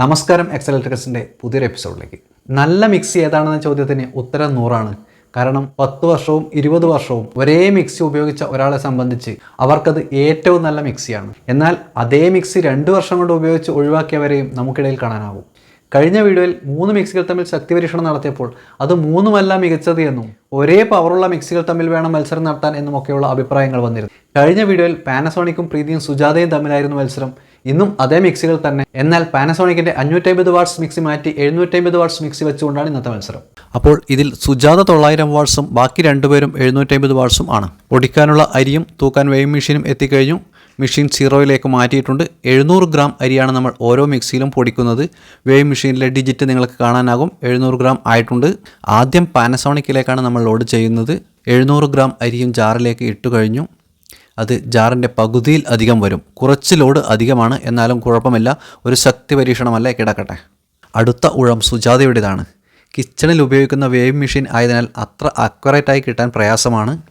നമസ്കാരം എക്സലട്രിക്കസിന്റെ പുതിയൊരു എപ്പിസോഡിലേക്ക്. നല്ല മിക്സി ഏതാണെന്ന ചോദ്യത്തിന് ഉത്തരം നൂറാണ്. കാരണം പത്ത് വർഷവും ഇരുപത് വർഷവും ഒരേ മിക്സി ഉപയോഗിച്ച ഒരാളെ സംബന്ധിച്ച് അവർക്കത് ഏറ്റവും നല്ല മിക്സിയാണ് എന്നാൽ അതേ മിക്സി രണ്ട് വർഷം കൊണ്ട് ഉപയോഗിച്ച് ഒഴിവാക്കിയവരെയും നമുക്കിടയിൽ കാണാനാവും. കഴിഞ്ഞ വീഡിയോയിൽ മൂന്ന് മിക്സികൾ തമ്മിൽ ശക്തി പരീക്ഷണം നടത്തിയപ്പോൾ അത് മൂന്നുമല്ല മികച്ചത് എന്നും ഒരേ പവറുള്ള മിക്സികൾ തമ്മിൽ വേണം മത്സരം നടത്താൻ എന്നുമൊക്കെയുള്ള അഭിപ്രായങ്ങൾ വന്നിരുന്നു. കഴിഞ്ഞ വീഡിയോയിൽ പാനസോണിക്കും പ്രീതിയും സുജാതയും തമ്മിലായിരുന്നു മത്സരം. ഇന്നും അതേ മിക്സികൾ തന്നെ. എന്നാൽ പാനസോണിക്കിന്റെ അഞ്ഞൂറ്റമ്പത് വാട്ട്സ് മിക്സി മാറ്റി എഴുന്നൂറ്റമ്പത് വാട്ട്സ് മിക്സി വെച്ചുകൊണ്ടാണ് ഇന്നത്തെ മത്സരം. അപ്പോൾ ഇതിൽ സുജാത തൊള്ളായിരം വാട്ട്സും ബാക്കി രണ്ടുപേരും എഴുന്നൂറ്റമ്പത് വാട്ട്സും ആണ്. പൊടിക്കാനുള്ള അരിയും തൂക്കാൻ വെയിങ് മെഷീനും എത്തിക്കഴിഞ്ഞു. മെഷീൻ സീറോയിലേക്ക് മാറ്റിയിട്ടുണ്ട്. എഴുന്നൂറ് ഗ്രാം അരിയാണ് നമ്മൾ ഓരോ മിക്സിയിലും പൊടിക്കുന്നത്. വേവ് മെഷീനിലെ ഡിജിറ്റ് നിങ്ങൾക്ക് കാണാനാകും. എഴുന്നൂറ് ഗ്രാം ആയിട്ടുണ്ട്. ആദ്യം പാനസോണിക്കിലേക്കാണ് നമ്മൾ ലോഡ് ചെയ്യുന്നത്. എഴുന്നൂറ് ഗ്രാം അരിയും ജാറിലേക്ക് ഇട്ടു കഴിഞ്ഞു അത് ജാറിന്റെ പകുതിയിൽ അധികം വരും. കുറച്ച് ലോഡ് അധികമാണ്. എന്നാലും കുഴപ്പമില്ല. ഒരു ശക്തി പരീക്ഷണമല്ല കിടക്കട്ടെ. അടുത്ത ഉഴം സുജാതയുടേതാണ്. കിച്ചണിൽ ഉപയോഗിക്കുന്ന വേവ് മെഷീൻ ആയതിനാൽ അത്ര അക്യുറേറ്റായി കിട്ടാൻ പ്രയാസമാണ്.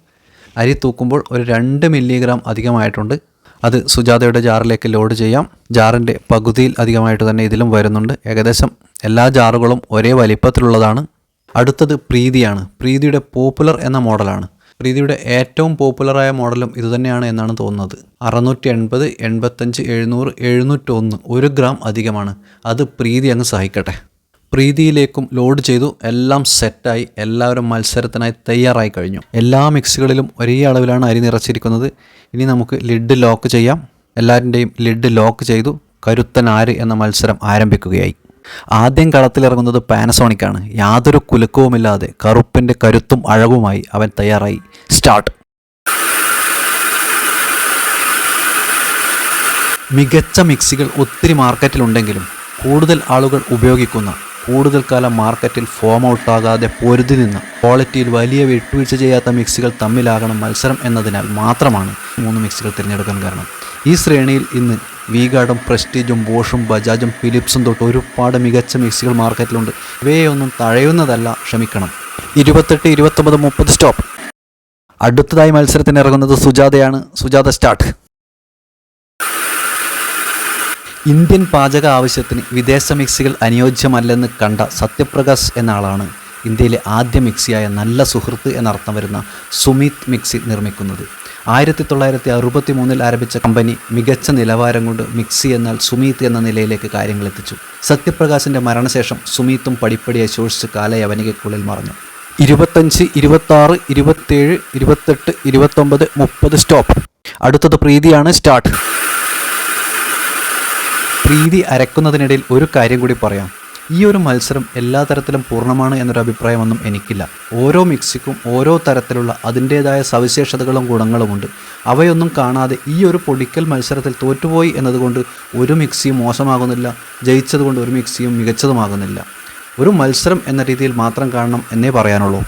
അരി തൂക്കുമ്പോൾ ഒരു രണ്ട് മില്ലിഗ്രാം അധികമായിട്ടുണ്ട്. അത് സുജാതയുടെ ജാറിലേക്ക് ലോഡ് ചെയ്യാം. ജാറിന്റെ പകുതിയിൽ അധികമായിട്ട് തന്നെ ഇതിലും വരുന്നുണ്ട്. ഏകദേശം എല്ലാ ജാറുകളും ഒരേ വലിപ്പത്തിലുള്ളതാണ്. അടുത്തത് പ്രീതിയാണ്. പ്രീതിയുടെ പോപ്പുലർ എന്ന മോഡലാണ്. പ്രീതിയുടെ ഏറ്റവും പോപ്പുലറായ മോഡലും ഇതുതന്നെയാണ് എന്നാണ് തോന്നുന്നത്. അറുന്നൂറ്റി എൺപത് എൺപത്തഞ്ച് എഴുന്നൂറ് എഴുന്നൂറ്റൊന്ന് ഒരു ഗ്രാം അധികമാണ്. അത് പ്രീതി അങ്ങ് സഹിക്കട്ടെ. പ്രീതിയിലേക്കും ലോഡ് ചെയ്തു എല്ലാം സെറ്റായി എല്ലാവരും മത്സരത്തിനായി തയ്യാറായി കഴിഞ്ഞു. എല്ലാ മിക്സികളിലും ഒരേ അളവിലാണ് അരി നിറച്ചിരിക്കുന്നത്. ഇനി നമുക്ക് ലിഡ് ലോക്ക് ചെയ്യാം. എല്ലാവരുടെയും ലിഡ് ലോക്ക് ചെയ്തു. കരുത്തൻ ആര് എന്ന മത്സരം ആരംഭിക്കുകയായി. ആദ്യം കളത്തിലിറങ്ങുന്നത് പാനസോണിക്കാണ് യാതൊരു കുലുക്കവുമില്ലാതെ കറുപ്പിന്റെ കരുത്തും അഴകുമായി അവൻ തയ്യാറായി. സ്റ്റാർട്ട് മികച്ച മിക്സികൾ ഒത്തിരി മാർക്കറ്റിലുണ്ടെങ്കിലും കൂടുതൽ ആളുകൾ ഉപയോഗിക്കുന്ന കൂടുതൽ കാലം മാർക്കറ്റിൽ ഫോം ഔട്ടാകാതെ പൊരുതി നിന്ന് ക്വാളിറ്റിയിൽ വലിയ വിട്ടുവീഴ്ച ചെയ്യാത്ത മിക്സികൾ തമ്മിലാകണം മത്സരം എന്നതിനാൽ മാത്രമാണ് മൂന്ന് മിക്സികൾ തിരഞ്ഞെടുക്കാൻ കാരണം. ഈ ശ്രേണിയിൽ ഇന്ന് വീഗാർഡും പ്രസ്റ്റീജും ബോഷും ബജാജും ഫിലിപ്സും തൊട്ട് ഒരുപാട് മികച്ച മിക്സികൾ മാർക്കറ്റിലുണ്ട് ഇവയൊന്നും തഴയുന്നതല്ല ക്ഷമിക്കണം. ഇരുപത്തെട്ട് ഇരുപത്തൊമ്പത് മുപ്പത് സ്റ്റോപ്പ്. അടുത്തതായി മത്സരത്തിന് ഇറങ്ങുന്നത് സുജാതയാണ്. സുജാത സ്റ്റാർട്ട് ഇന്ത്യൻ പാചക ആവശ്യത്തിന് വിദേശ മിക്സികൾ അനുയോജ്യമല്ലെന്ന് കണ്ട സത്യപ്രകാശ് എന്ന ആളാണ് ഇന്ത്യയിലെ ആദ്യ മിക്സിയായ നല്ല സുഹൃത്ത് എന്നർത്ഥം വരുന്ന സുമിത് മിക്സി നിർമ്മിക്കുന്നത്. ആയിരത്തി തൊള്ളായിരത്തി അറുപത്തി മൂന്നിൽ ആരംഭിച്ച കമ്പനി മികച്ച നിലവാരം കൊണ്ട് മിക്സി എന്നാൽ സുമീത് എന്ന നിലയിലേക്ക് കാര്യങ്ങൾ എത്തിച്ചു. സത്യപ്രകാശിന്റെ മരണശേഷം സുമീത്തും പടിപ്പടിയെ ശോഷിച്ച് കാലയവനികക്കുള്ളിൽ മറഞ്ഞു ഇരുപത്തഞ്ച് ഇരുപത്താറ് ഇരുപത്തേഴ് ഇരുപത്തെട്ട് ഇരുപത്തൊമ്പത് മുപ്പത് സ്റ്റോപ്പ്. അടുത്തത് പ്രീതിയാണ് സ്റ്റാർട്ട്. പ്രീതി അരക്കുന്നതിനിടയിൽ ഒരു കാര്യം കൂടി പറയാം. ഈ ഒരു മത്സരം എല്ലാ തരത്തിലും പൂർണമാണ് എന്നൊരു അഭിപ്രായമൊന്നും എനിക്കില്ല. ഓരോ മിക്സിക്കും ഓരോ തരത്തിലുള്ള അതിന്റേതായ സവിശേഷതകളും ഗുണങ്ങളുമുണ്ട് അവയൊന്നും കാണാതെ ഈ ഒരു പൊടിക്കൽ മത്സരത്തിൽ തോറ്റുപോയി എന്നതുകൊണ്ട് ഒരു മിക്സിയും മോശമാകുന്നില്ല ജയിച്ചതുകൊണ്ട് ഒരു മിക്സിയും മികച്ചതുമാകുന്നില്ല. ഒരു മത്സരം എന്ന രീതിയിൽ മാത്രം കാണണം എന്നേ പറയാനുള്ളൂ.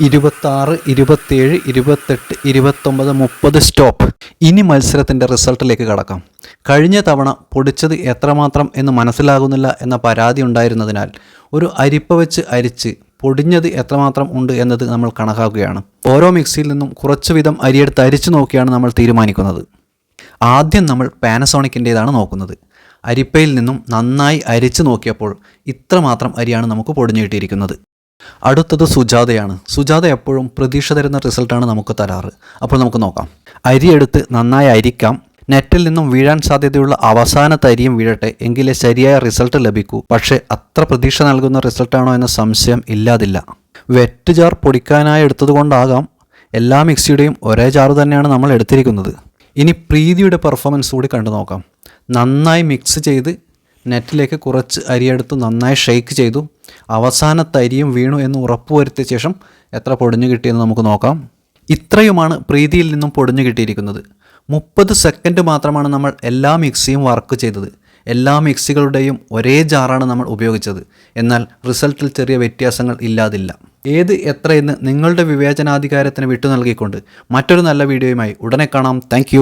ഇരുപത്താറ് ഇരുപത്തേഴ് ഇരുപത്തെട്ട് ഇരുപത്തൊമ്പത് മുപ്പത് സ്റ്റോപ്പ്. ഇനി മത്സരത്തിന്റെ റിസൾട്ടിലേക്ക് കടക്കാം. കഴിഞ്ഞ തവണ പൊടിച്ചത് എത്രമാത്രം എന്ന് മനസ്സിലാകുന്നില്ല എന്ന പരാതി ഉണ്ടായിരുന്നതിനാൽ ഒരു അരിപ്പ വെച്ച് അരിച്ച് പൊടിഞ്ഞത് എത്രമാത്രം ഉണ്ട് എന്നത് നമ്മൾ കണക്കാക്കുകയാണ്. ഓരോ മിക്സിയിൽ നിന്നും കുറച്ച് വിധം അരിയെടുത്ത് അരിച്ചു നോക്കിയാണ് നമ്മൾ തീരുമാനിക്കുന്നത്. ആദ്യം നമ്മൾ പാനസോണിക്കിന്റേതാണ് നോക്കുന്നത്. അരിപ്പയിൽ നിന്നും നന്നായി അരിച്ചു നോക്കിയപ്പോൾ ഇത്രമാത്രം അരിയാണ് നമുക്ക് പൊടിഞ്ഞു കിട്ടിയിരിക്കുന്നത്. അടുത്തത് സുജാതയാണ്. സുജാത എപ്പോഴും പ്രതീക്ഷ തരുന്ന റിസൾട്ടാണ് നമുക്ക് തരാറ്. അപ്പോൾ നമുക്ക് നോക്കാം. അരി എടുത്ത് നന്നായി അരിക്കാം. നെറ്റിൽ നിന്നും വീഴാൻ സാധ്യതയുള്ള അവസാനത്തെ അരിയും വീഴട്ടെ. എങ്കിലേ ശരിയായ റിസൾട്ട് ലഭിക്കൂ. പക്ഷേ അത്ര പ്രതീക്ഷ നൽകുന്ന റിസൾട്ടാണോ എന്ന സംശയം ഇല്ലാതില്ല. വെറ്റ് ജാർ പൊടിക്കാനായി എടുത്തതുകൊണ്ടാകാം എല്ലാ മിക്സിയുടെയും ഒരേ ജാറ് തന്നെയാണ് നമ്മൾ എടുത്തിരിക്കുന്നത്. ഇനി പ്രീതിയുടെ പെർഫോമൻസ് കൂടി കണ്ടു നോക്കാം. നന്നായി മിക്സ് ചെയ്ത് നെറ്റിലേക്ക് കുറച്ച് അരിയെടുത്ത് നന്നായി ഷെയ്ക്ക് ചെയ്തു. അവസാനത്തെ അരിയും വീണു എന്ന് ഉറപ്പുവരുത്തിയ ശേഷം എത്ര പൊടിഞ്ഞു കിട്ടിയെന്ന് നമുക്ക് നോക്കാം. ഇത്രയുമാണ് പ്രീതിയിൽ നിന്നും പൊടിഞ്ഞു കിട്ടിയിരിക്കുന്നത്. മുപ്പത് സെക്കൻഡ് മാത്രമാണ് നമ്മൾ എല്ലാ മിക്സിയും വർക്ക് ചെയ്തത്. എല്ലാ മിക്സികളുടെയും ഒരേ ജാറാണ് നമ്മൾ ഉപയോഗിച്ചത്. എന്നാൽ റിസൾട്ടിൽ ചെറിയ വ്യത്യാസങ്ങൾ ഇല്ലാതില്ല. ഏത് എത്രയെന്ന് നിങ്ങളുടെ വിവേചനാധികാരത്തിന് വിട്ടു നൽകിക്കൊണ്ട് മറ്റൊരു നല്ല വീഡിയോയുമായി ഉടനെ കാണാം. താങ്ക്